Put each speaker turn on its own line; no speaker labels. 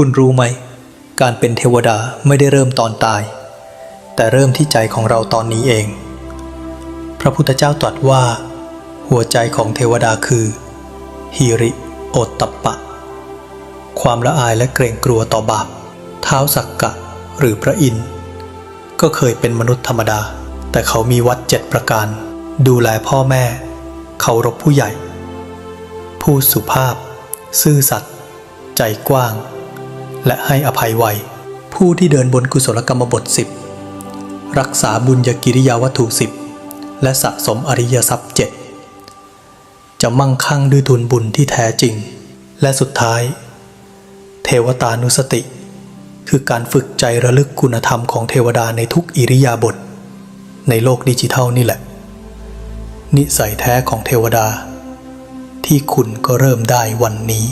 คุณรู้ไหม การเป็นเทวดาไม่ได้เริ่มตอนตาย แต่เริ่มที่ใจของเราตอนนี้เอง พระพุทธเจ้าตรัสว่า หัวใจของเทวดาคือฮิริโอตตปปะ ความละอายและเกรงกลัวต่อบาป เท้าสักกะหรือพระอินทร์ก็เคยเป็นมนุษย์ธรรมดา แต่เขามีวัดเจ็ดประการ ดูแลพ่อแม่ เคารพผู้ใหญ่พูดสุภาพ ซื่อสัตย์ใจกว้าง และให้อภัยไว ผู้ที่เดินบนกุศลกรรมบทสิบรักษาบุญญกิริยาวัตถุสิบและสะสมอริยทรัพย์เจ็ดจะมั่งคั่งด้วยทุนบุญที่แท้จริง และสุดท้าย เทวตานุสติ คือการฝึกใจระลึกคุณธรรมของเทวดาในทุกอิริยาบถในโลกดิจิทัลนี่แหละ นิสัยแท้ของเทวดา ที่คุณก็เริ่มได้วันนี้